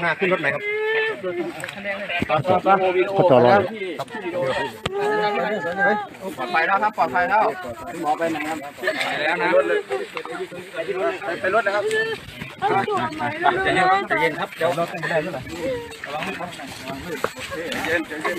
หน้าขึ้นรถไหนครับปจรอปลอดภัยแล้วครับปลอดภัยแล้วหมอไปไหนครับไปแล้วนะไปรถนะครับใจเย็นใจเย็นครับเดี๋ยวรถไม่ได้เมื่อไหร่เย็นใจเย็น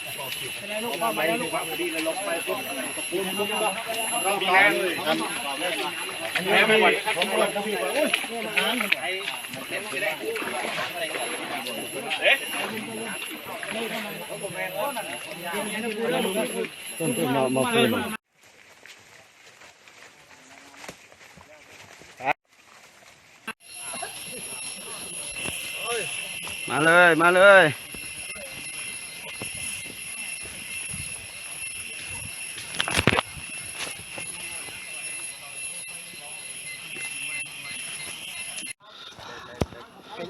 ต้นต้นมามาคืนมาเลย มาเลย ข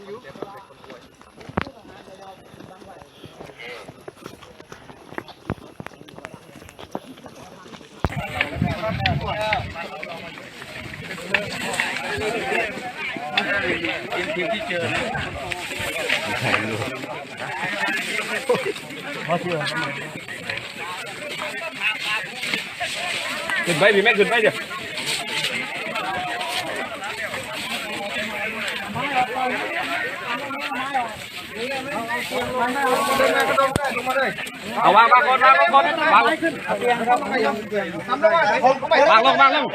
ึ้นไปพี่แม่ขึ้นไปเดี๋ยว เอาวางวางก่อนวางก่อนวางขึ้นเตียงครับไม่ยอมเตียงทำได้วางลงวางลง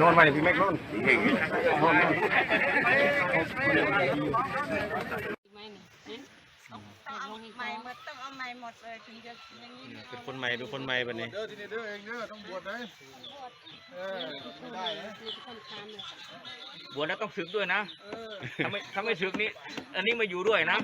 นอนไปพี่แม่นอน ต้องเอาใหม่หมดต้องเอาใหม่หมดเลยถึงจะอย่างนี้เป็นคนใหม่ดูคนใหม่แบบนี้ เด้อทีนี้เด้อเองเด้อต้องบวชนะเออไม่ได้นะบวชแล้วต้องศึกด้วยนะถ้าไม่ถ้าไม่ศึกนี่อันนี้มาอยู่ด้วยนะ